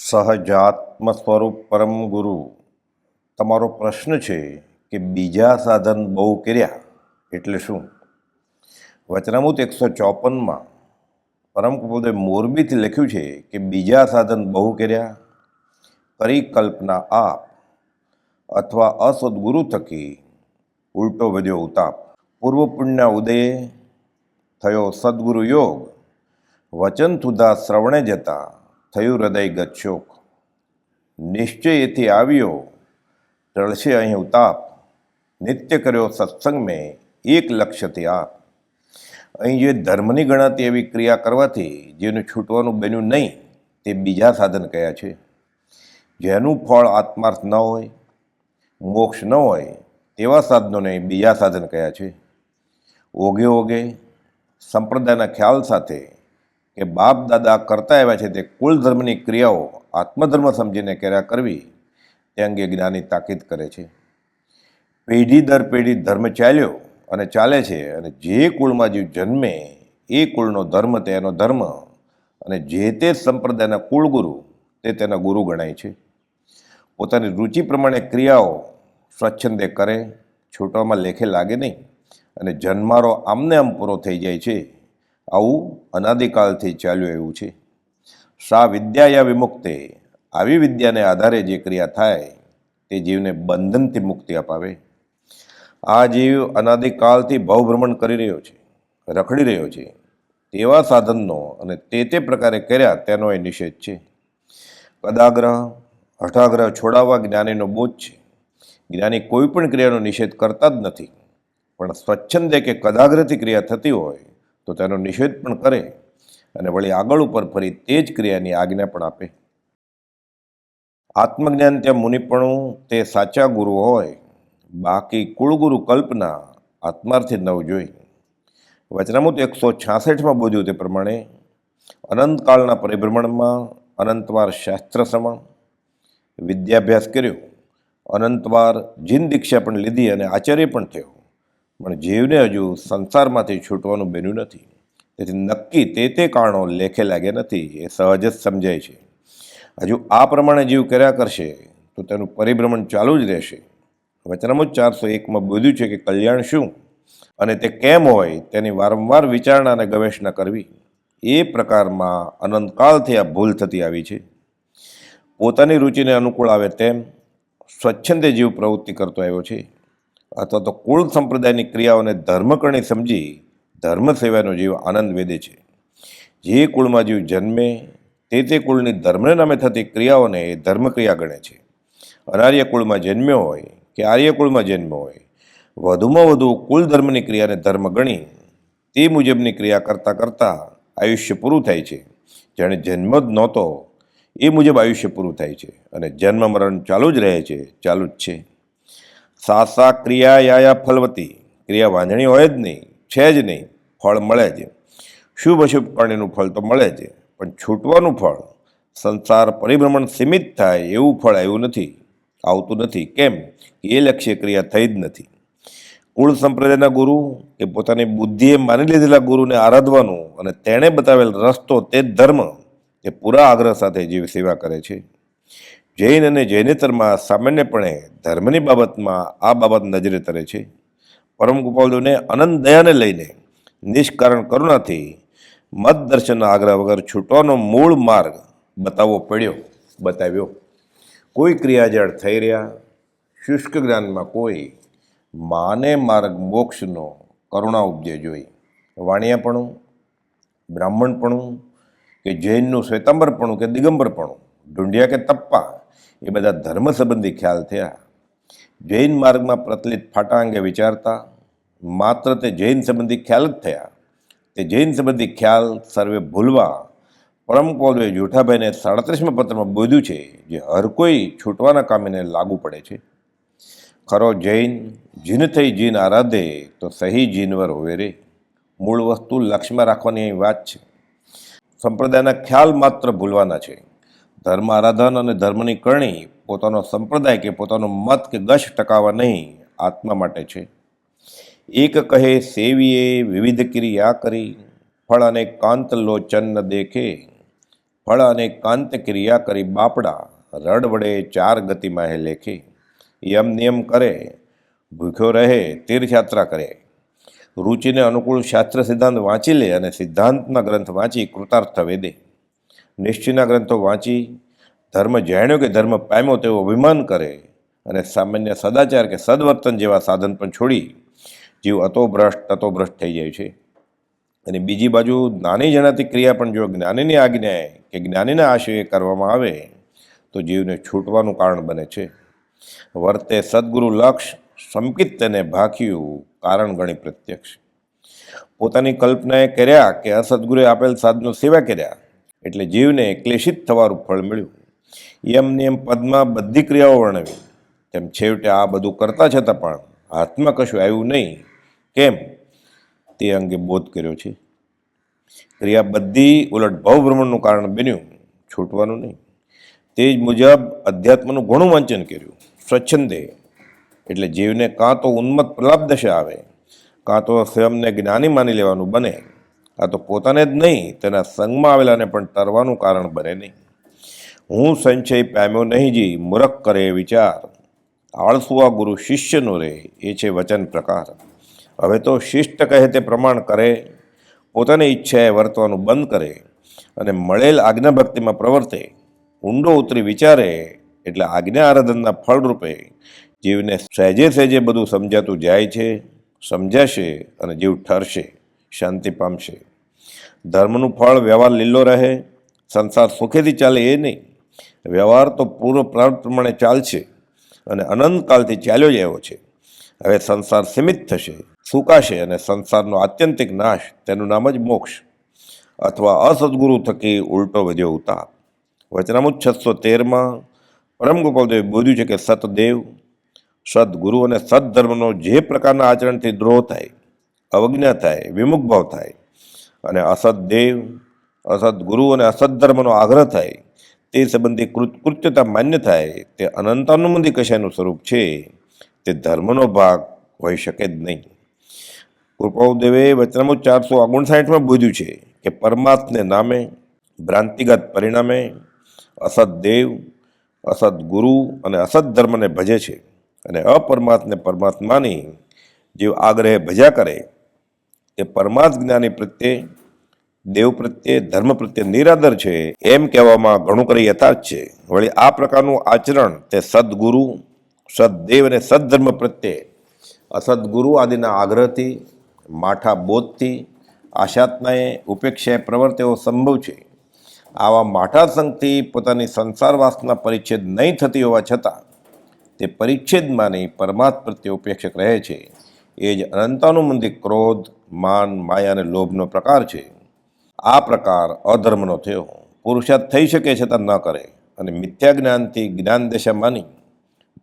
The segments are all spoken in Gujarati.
સહજાત્મ સ્વરૂપ પરમ ગુરુ. તમારો પ્રશ્ન છે કે બીજા સાધન બહુ કર્યા એટલે શું? વચનામૂત એકસો ચોપનમાં પરમ કુપદે મોરબીથી લખ્યું છે કે બીજા સાધન બહુ કર્યા. પરિકલ્પના આપ અથવા અસદગુરુ થકી ઉલટો વધ્યો ઉતાપ. પૂર્વ પુણ્ય ઉદયે થયો સદગુરુ યોગ. વચન સુધા શ્રવણે જતા થયું હૃદય ગચ્છોક. નિશ્ચય એથી આવ્યો ટળશે અહીં ઉતાપ. નિત્ય કર્યો સત્સંગ મેં એક લક્ષ્યથી આપ. અહીં જે ધર્મની ગણાતી એવી ક્રિયા કરવાથી જેનું છૂટવાનું બન્યું નહીં, તે બીજા સાધન કયા છે? જેનું ફળ આત્માર્થ ન હોય, મોક્ષ ન હોય, તેવા સાધનોને બીજા સાધન કયા છે? ઓગે ઓગે, સંપ્રદાયના ખ્યાલ સાથે કે બાપ દાદા કરતા આવ્યા છે તે કુલ ધર્મની ક્રિયાઓ આત્મધર્મ સમજીને કર્યા કરવી તે અંગે જ્ઞાની તાકીદ કરે છે. પેઢી દર પેઢી ધર્મ ચાલ્યો અને ચાલે છે અને જે કુળમાં જીવ જન્મે એ કુળનો ધર્મ તેનો ધર્મ અને જે તે સંપ્રદાયના કુળગુરુ તે તેના ગુરુ ગણાય છે. પોતાની રુચિ પ્રમાણે ક્રિયાઓ સ્વચ્છંદે કરે, છૂટવામાં લેખે લાગે નહીં અને જન્મારો આમને આમ પૂરો થઈ જાય છે. આવું અનાદિકાળથી ચાલ્યું એવું છે. સા વિદ્યાયા વિમુક્તે, આવી વિદ્યાને આધારે જે ક્રિયા થાય, તે જીવને બંધનથી મુક્તિ અપાવે. આ જીવ અનાદિકાળથી ભવભ્રમણ કરી રહ્યો છે, રખડી રહ્યો છે. તેવા સાધનનો અને તે તે પ્રકારે કર્યા તેનો એ નિષેધ છે. કદાગ્રહ હઠાગ્રહ છોડાવવા જ્ઞાનીનો બોધ છે. જ્ઞાની કોઈ પણ ક્રિયાનો નિષેધ કરતા જ નથી. પણ સ્વચ્છંદે કે કદાગ્રહથી ક્રિયા થતી હોય તો તેનો નિષેધ પણ કરે અને વળી આગળ ઉપર ફરી તે જ ક્રિયાની આજ્ઞા પણ આપે. આત્મજ્ઞાન ત્યાં મુનિપણું તે સાચા ગુરુ હોય, બાકી કુળગુરુ કલ્પના આત્માર્થી નવ જોઈ. વચનામૃત એકસો છાસઠમાં બોધ્યું તે પ્રમાણે અનંતકાળના પરિભ્રમણમાં અનંતવાર શાસ્ત્ર શ્રવણ, વિદ્યાભ્યાસ કર્યો, અનંતવાર જીન દીક્ષા પણ લીધી અને આચાર્ય પણ થયો. પણ જીવને હજુ સંસારમાંથી છૂટવાનું બન્યું નથી. તેથી નક્કી તે તે કારણો લેખે લાગ્યા નથી, એ સહજ જ સમજાય છે. હજુ આ પ્રમાણે જીવ કર્યા કરશે, તો તેનું પરિભ્રમણ ચાલુ જ રહેશે. વચનામૃત ચારસો એકમાં બોધ્યું છે કે કલ્યાણ શું? અને તે કેમ હોય તેની વારંવાર વિચારણા અને ગવેષણા કરવી. એ પ્રકારમાં અનંતકાળથી આ ભૂલ થતી આવી છે. પોતાની રુચિને અનુકૂળ આવે તેમ સ્વચ્છંદે જીવ પ્રવૃત્તિ કરતો આવ્યો છે. અથવા તો કુળ સંપ્રદાયની ક્રિયાઓને ધર્મકરણી સમજી ધર્મ સેવાનો જીવ આનંદ વેદે છે. જે કુળમાં જીવ જન્મે, તે તે કુળની ધર્મને નામે થતી ક્રિયાઓને એ ધર્મક્રિયા ગણે છે. અનાર્ય કુળમાં જન્મ્યો હોય કે આર્ય કુળમાં જન્મ્યો હોય, વધુમાં વધુ કુલ ધર્મની ક્રિયાને ધર્મ ગણી, તે મુજબની ક્રિયા કરતાં કરતાં આયુષ્ય પૂરું થાય છે. જેણે જન્મ જ નહોતો, એ મુજબ આયુષ્ય પૂરું થાય છે અને જન્મ મરણ ચાલુ જ રહે છે, ચાલુ જ છે. સાસા ક્રિયા યાયા ફલવતી. ક્રિયા વાંધણી હોય જ નહીં, છે જ નહીં, ફળ મળે જ. શુભ અશુભ કર્ણનું ફળ તો મળે જ, પણ છૂટવાનું ફળ, સંસાર પરિભ્રમણ સીમિત થાય એવું ફળ આવ્યું નથી, આવતું નથી. કેમ? એ લક્ષ્ય ક્રિયા થઈ જ નથી. કુળ સંપ્રદાયના ગુરુ કે પોતાની બુદ્ધિએ માની લીધેલા ગુરુને આરાધવાનું અને તેણે બતાવેલ રસ્તો તે ધર્મ એ પૂરા આગ્રહ સાથે જીવ સેવા કરે છે. જૈન અને જૈનેતરમાં સામાન્યપણે ધર્મની બાબતમાં આ બાબત નજરે તરે છે. પરમ ગોપાલદેવને અનંત દયાને લઈને નિષ્કારણ કરુણાથી મત દર્શનના આગ્રહ વગર છૂટવાનો મૂળ માર્ગ બતાવવો પડ્યો, બતાવ્યો. કોઈ ક્રિયાજળ થઈ રહ્યા, શુષ્ક જ્ઞાનમાં કોઈ માને માર્ગ મોક્ષનો કરુણા ઉપજે જોઈ. વાણિયાપણું, બ્રાહ્મણપણું કે જૈનનું શ્વેતાંબરપણું કે દિગંબરપણું, ઢૂંઢિયા કે તપ્પા એ બધા ધર્મ સંબંધી ખ્યાલ થયા. જૈન માર્ગમાં પ્રચલિત ફાટા અંગે વિચારતા માત્ર તે જૈન સંબંધી ખ્યાલ જ થયા. તે જૈન સંબંધી ખ્યાલ સર્વે ભૂલવા પરમ પૌલવે જૂઠાભાઈને સાડત્રીસમાં પત્રમાં બોધ્યું છે જે હર કોઈ છૂટવાના કામીને લાગુ પડે છે. ખરો જૈન, જીન થઈ જીન આરાધે તો સહી જીનવર હોવે રે. મૂળ વસ્તુ લક્ષ્યમાં રાખવાની વાત છે. સંપ્રદાયના ખ્યાલ માત્ર ભૂલવાના છે. ધર્મ આરાધન અને ધર્મની કરણી પોતાનો સંપ્રદાય કે પોતાનો મત કે ગશ ટકાવવા નહીં, આત્મા માટે છે. એક કહે, સેવીએ વિવિધ ક્રિયા કરી. ફળ અને કાંત લોચન દેખે. ફળ અને કાંત ક્રિયા કરી બાપડા. રડ વડે ચાર ગતિમાં લેખી. યમ નિયમ કરે. ભૂખ્યો રહે, તીર્થયાત્રા કરે. રુચિને અનુકૂળ શાસ્ત્ર સિદ્ધાંત વાંચી લે અને સિદ્ધાંતના ગ્રંથ વાંચી કૃતાર્થ વેદે. નિશ્ચયના ગ્રંથો વાંચી, ધર્મ જાણ્યો કે ધર્મ પામ્યો તેવો અભિમાન કરે અને સામાન્ય સદાચાર કે સદવર્તન જેવા સાધન પણ છોડી જીવ અતો ભ્રષ્ટ, તતો ભ્રષ્ટ થઈ જાય છે. અને બીજી બાજુ, જ્ઞાની જણાતી ક્રિયા પણ જો જ્ઞાનીની આજ્ઞાએ કે જ્ઞાનીના આશયે કરવામાં આવે, તો જીવને છૂટવાનું કારણ બને છે. વર્તે સદગુરુ લક્ષ, સંકિત તેને ભાખ્યું કારણ ગણી પ્રત્યક્ષ. પોતાની કલ્પનાએ કર્યા કે અસદગુરુએ આપેલ સાધનો સેવા કર્યા એટલે જીવને ક્લેશિત થવાનું ફળ મળ્યું. એમ ને એમ પદમાં બધી ક્રિયાઓ વર્ણવી. તેમ છેવટે આ બધું કરતા છતાં પણ હાથમાં કશું આવ્યું નહીં. કેમ? તે અંગે બોધ કર્યો છે. ક્રિયા બધી ઉલટ ભવભ્રમણનું કારણ બન્યું. છૂટવાનું નહીં. તે જ મુજબ અધ્યાત્મનું ઘણું વાંચન કર્યું. સ્વચ્છંદે. એટલે જીવને કાં તો ઉન્મત્ત પ્રલાપ દશા આવે. કાં તો સ્વયંને જ્ઞાની માની લેવાનું બને. કાં તો પોતાને જ નહીં, તેના સંગમાં આવેલાને પણ તરવાનું કારણ બને નહીં. હું સંચય પામ્યો નહીં જી, મૂરખ કરે વિચાર. આળસુઆ ગુરુ શિષ્યનો રે, એ છે વચન પ્રકાર. હવે તો શિષ્ટ કહે તે પ્રમાણ કરે, પોતાની ઈચ્છાએ વર્તવાનું બંધ કરે અને મળેલ આજ્ઞા ભક્તિમાં પ્રવર્તે. ઊંડો ઉતરી વિચારે એટલે આજ્ઞા આરાધનના ફળરૂપે જીવને સહેજે સહેજે બધું સમજાતું જાય છે, સમજાશે અને જીવ ઠરશે. શાંતિ પામશે. ધર્મનું ફળ વ્યવહાર લીલો રહે, સંસાર સુખેથી ચાલે એ નહીં. વ્યવહાર તો પૂર્વ પ્રમાણે ચાલશે અને અનંતકાલથી ચાલ્યો જ એવો છે. હવે સંસાર સીમિત થશે, સુકાશે અને સંસારનો આત્યંતિક નાશ, તેનું નામ જ મોક્ષ અથવા અસદગુરુ થકી ઉલટો વધ્યો ઉતાર. વચનામુત છસો તેરમાં પરમ ગોપાલદેવે બોલ્યું છે કે સતદેવ, સદગુરુ અને સદધર્મનો જે પ્રકારના આચરણથી દ્રોહ થાય અવજ્ઞા થાય, વિમુખ ભાવ થાય. અને અસદેવ અસદ ગુરુ અને અસદધર્મનો આગ્રહ થાય, તે સંબંધી કૃત, કૃત્યતા માન્ય થાય, તે અનંતાનુબંધી કશાનું સ્વરૂપ છે, તે ધર્મનો ભાગ હોઈ શકે જ નહીં. કૃપાઉદેવે વચનામું ચારસો ઓગણસાઠમાં બોધ્યું છે કે પરમાત્મને નામે, ભ્રાંતિગત પરિણામે અસદદેવ અસદગુરુ અને અસદ ધર્મને ભજે છે. અને અપરમાત્મને પરમાત્માની જે આગ્રહે ભજ્યા કરે તે પરમાર્થ જ્ઞાની પ્રત્યે, દેવ પ્રત્યે, ધર્મ પ્રત્યે નિરાદર છે એમ કહેવામાં ઘણું કરી યથાર્થ છે. વળી આ પ્રકારનું આચરણ તે સદગુરુ, સદદેવ અને સદધર્મ પ્રત્યે, અસદગુરુ આદિના આગ્રહથી, માઠા બોધથી આશાત્નાએ ઉપેક્ષાએ પ્રવર્તેવો સંભવ છે. આવા માઠા સંઘથી પોતાની સંસાર વાસના પરિચ્છેદ નહીં થતી હોવા છતાં, તે પરિચ્છેદમાંની પરમાત્મ પ્રત્યે ઉપેક્ષક રહે છે. એ જ અનંતાનુબંધી ક્રોધ માન, માયા અને લોભનો પ્રકાર છે. આ પ્રકાર અધર્મનો થયો. પુરુષાર્થ થઈ શકે છતાં ન કરે અને મિથ્યા જ્ઞાનથી જ્ઞાન દશા માની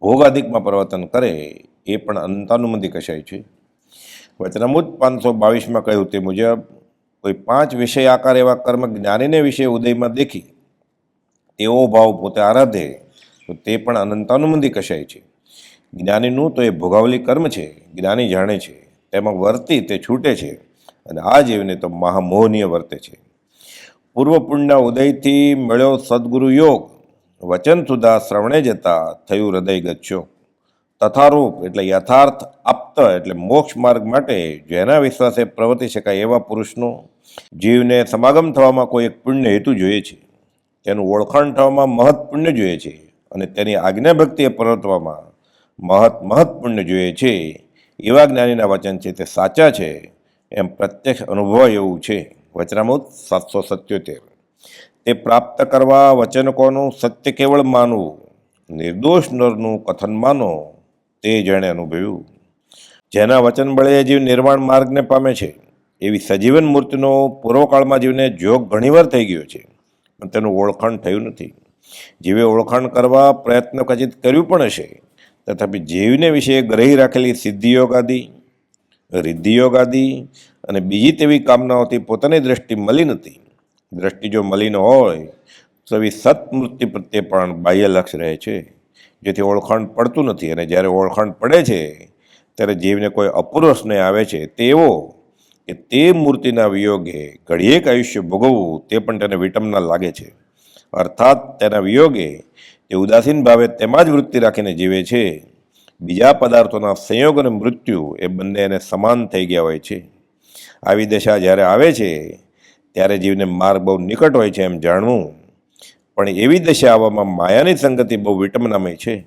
ભોગાધિકમાં પ્રવર્તન કરે એ પણ અંતાનુબંધી કશાય છે. વચનામૃત પાંચસો બાવીસમાં કહ્યું તે મુજબ, કોઈ પાંચ વિષય આકાર એવા કર્મ જ્ઞાનીને વિશે ઉદયમાં દેખી એવો ભાવ પોતે આરાધે, તો તે પણ અનંતાનુમંદી કશાય છે. જ્ઞાનીનું તો એ ભોગાવલી કર્મ છે, જ્ઞાની જાણે છે. તેમાં વર્તી તે છૂટે છે અને આ જીવને તો મહામોહનીય વર્તે છે. પૂર્વ પુણ્યના ઉદયથી મળ્યો સદગુરુ યોગ, વચન સુધા શ્રવણે જતા થયું હૃદય ગચ્યો તથારૂપ એટલે યથાર્થ આપ્ત એટલે મોક્ષ માર્ગ માટે જેના વિશ્વાસે પ્રવર્તી શકાય એવા પુરુષનો જીવને સમાગમ થવામાં કોઈ એક પુણ્ય હેતુ જોઈએ છે. તેનું ઓળખાણ થવામાં મહત પુણ્ય જોઈએ છે અને તેની આજ્ઞા ભક્તિએ પ્રવર્તવામાં મહત મહત પુણ્ય જોઈએ છે. એવા જ્ઞાનીના વચન છે તે સાચા છે, એમ પ્રત્યક્ષ અનુભવ એવું છે. વચનામૃત સાતસો સત્યોતેર. તે પ્રાપ્ત કરવા વચનકોનું સત્ય કેવળ માનવું, નિર્દોષ નરનું કથન માનો, તે જેણે અનુભવ્યું. જેના વચન બળે જીવ નિર્વાણ માર્ગને પામે છે. એવી સજીવન મૂર્તિનો પૂર્વકાળમાં જીવને જોગ ઘણીવાર થઈ ગયો છે, પણ તેનું ઓળખાણ થયું નથી. જીવે ઓળખાણ કરવા પ્રયત્ન કચિત કર્યું પણ હશે. તથાપી જીવને વિશે ગ્રહી રાખેલી સિદ્ધિયોગ આદિ રિદ્ધિયોગ આદિ અને બીજી તેવી કામનાઓથી પોતાની દ્રષ્ટિ મળી નથી દ્રષ્ટિ જો મલિન હોય, તો એવી સત્મૃત્યુ પ્રત્યે પણ બાહ્ય લક્ષ રહે છે. જેથી ઓળખાણ પડતું નથી અને જ્યારે ઓળખાણ પડે છે, ત્યારે જીવને કોઈ અપૂર્વ સ્નેહ આવે છે. તેવો કે તે મૂર્તિના વિયોગે ઘડીએક આયુષ્ય ભોગવવું તે પણ તેને વિટમના લાગે છે. અર્થાત તેના વિયોગે તે ઉદાસીન ભાવે તેમાં જ વૃત્તિ રાખીને જીવે છે. બીજા પદાર્થોના સંયોગ અને મૃત્યુ એ બંને એને સમાન થઈ ગયા હોય છે. આવી દશા જ્યારે આવે છે, ત્યારે જીવને માર્ગ બહુ નિકટ હોય છે એમ જાણવું. પણ એવી દશા આવવામાં માયાની સંગતિ બહુ વિટમનામય છે.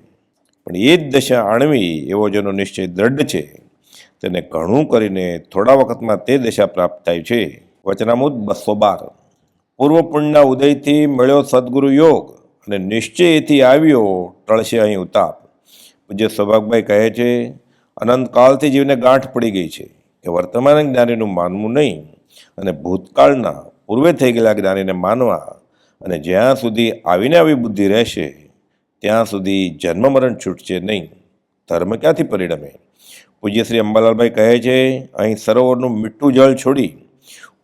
પણ એ જ દશા આણવી એવો જેનો નિશ્ચય દ્રઢ છે. તેને ઘણું કરીને થોડા વખતમાં તે દશા પ્રાપ્ત થાય છે. વચનામુદ બસો બાર. પૂર્વ પુણ્યના ઉદયથી મળ્યો સદગુરુ યોગ. અને નિશ્ચયથી આવ્યો, ટળશે અહીં ઉતાપ. પૂજ્ય સૌભાગભાઈ કહે છે અનંતકાળથી જીવને ગાંઠ પડી ગઈ છે. કે વર્તમાન જ્ઞાનીનું માનવું નહીં. અને ભૂતકાળના પૂર્વે થઈ ગયેલા જ્ઞાનીને માનવા અને જ્યાં સુધી આવીને આવી બુદ્ધિ રહેશે, ત્યાં સુધી જન્મ મરણ છૂટશે નહીં. ધર્મ ક્યાંથી પરિણમે? પૂજ્ય શ્રી અંબાલાલભાઈ કહે છે, અહીં સરોવરનું મીઠું જળ છોડી,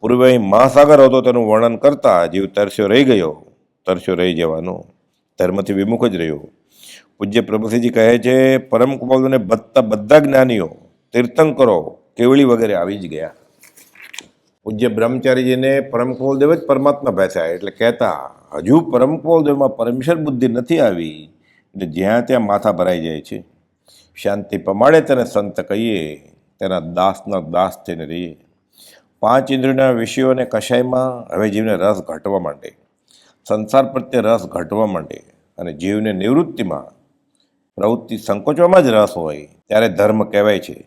પૂર્વે અહીં મહાસાગર હતો તેનું વર્ણન કરતા જીવ તરસ્યો રહી ગયો. તરસ્યો રહી જવાનો. ધર્મથી વિમુખ જ રહ્યો. પૂજ્ય પ્રભુસિંહજી કહે છે, પરમ કુમારોને બધા બધા જ્ઞાનીઓ, તીર્થંકરો, કેવળી વગેરે આવી જ ગયા. પૂજ્ય બ્રહ્મચારીજીને પરમ કુમલદેવ જ પરમાત્મા બેસ્યા એટલે કહેતા, હજુ પરમ કુમલદેવમાં પરમેશ્વર બુદ્ધિ નથી આવી. એટલે જ્યાં ત્યાં માથા ભરાઈ જાય છે. શાંતિ પમાડે તેને સંત કહીએ, તેના દાસના દાસ થઈને રહીએ. પાંચ ઇન્દ્રિયોના વિષયોને કશાયમાં હવે જીવને રસ ઘટવા માંડે. સંસાર પ્રત્યે રસ ઘટવા માંડે અને જીવને નિવૃત્તિમાં, પ્રવૃત્તિ સંકોચવામાં જ રસ હોય, ત્યારે ધર્મ કહેવાય છે.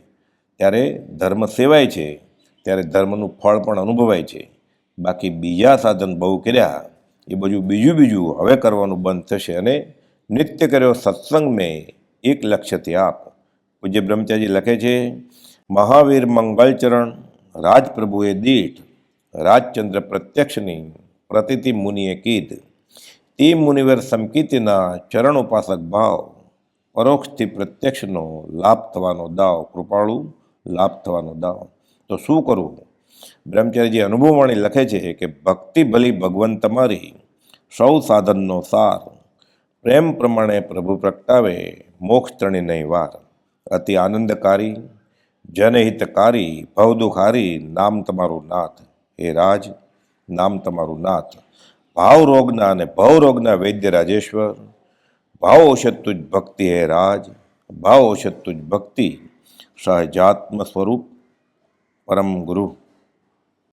ત્યારે ધર્મ સેવાય છે, ત્યારે ધર્મનું ફળ પણ અનુભવાય છે. બાકી બીજા સાધન બહુ કર્યા, એ બધું બીજું બીજું હવે કરવાનું બંધ થશે અને નિત્ય કર્યો સત્સંગ મેં એક લક્ષ્યથી આપ. પૂજ્ય બ્રહ્મચારી લખે છે, મહાવીર મંગલચરણ, રાજપ્રભુએ દીઠ રાજચંદ્ર પ્રત્યક્ષની પ્રતિતિ મુનિએ કીધ, તે મુનિવર સમકીતિના ચરણ ઉપાસક ભાવ, પરોક્ષથી પ્રત્યક્ષનો લાભ થવાનો દાવ કૃપાળુ લાભ થવાનો દાવ. તો શું કરવું બ્રહ્મચારીજી અનુભવવાણી લખે છે કે ભક્તિ ભલી ભગવંત તમારી સૌ સાધનનો સાર. પ્રેમ પ્રમાણે પ્રભુ પ્રગટાવે, મોક્ષ ત્રણી નહીં વાર. અતિ આનંદકારી, જનહિતકારી, ભવદુખારી નામ તમારું નાથ. હે રાજ નામ તમારું નાથ ભાવ રોગના અને ભવ રોગના વૈદ્ય રાજેશ્વર ભાવ ઔષધ તુજ ભક્તિ હે રાજ ભાવ ઔષધ તુજ ભક્તિ સહજાત્મ સ્વરૂપ પરમ ગુરુ